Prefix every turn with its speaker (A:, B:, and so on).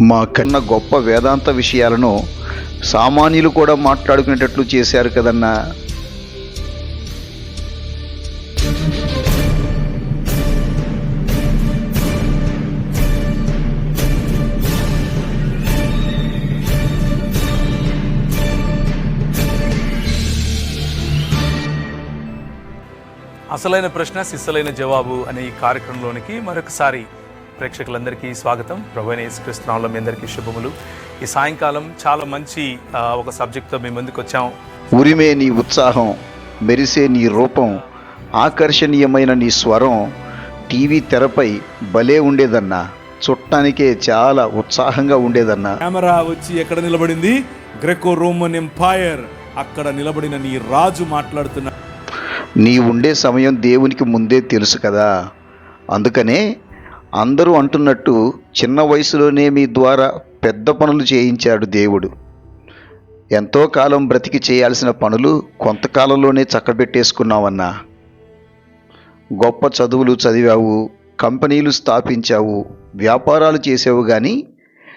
A: మా కన్నా గొప్ప వేదాంత విషయాలను సామాన్యులు కూడా మాట్లాడుకునేటట్లు చేశారు కదన్నా.
B: అసలైన ప్రశ్న సిస్సలైన జవాబు అనే ఈ కార్యక్రమంలోనికి మరొకసారి ప్రేక్షకులందరికీ స్వాగతం. ప్రభు యేసుక్రీస్తునామములో మీ అందరికీ శుభములు. ఈ సాయంకాలం చాలా మంచి ఒక సబ్జెక్ట్తో మీ ముందుకు వచ్చాం
A: ఉరిమే నీ ఉత్సాహం మెరిసే నీ రూపం ఆకర్షణీయమైన నీ స్వరం టీవీ తెరపై భలే ఉండేదన్నా చుట్టానికే చాలా ఉత్సాహంగా ఉండేదన్నా.
C: కెమెరా వచ్చి ఎక్కడ నిలబడింది? గ్రెకో రోమన్ ఎంపైర్ అక్కడ నిలబడిన నీ రాజు మాట్లాడుతున్న
A: నీ ఉండే సమయం దేవునికి ముందే తెలుసు కదా. అందుకనే అందరూ అంటున్నట్టు చిన్న వయసులోనే మీ ద్వారా పెద్ద పనులు చేయించాడు దేవుడు. ఎంతో కాలం బ్రతికి చేయాల్సిన పనులు కొంతకాలంలోనే చక్కబెట్టేసుకున్నావన్నా. గొప్ప చదువులు చదివావు కంపెనీలు స్థాపించావు వ్యాపారాలు చేసావు కానీ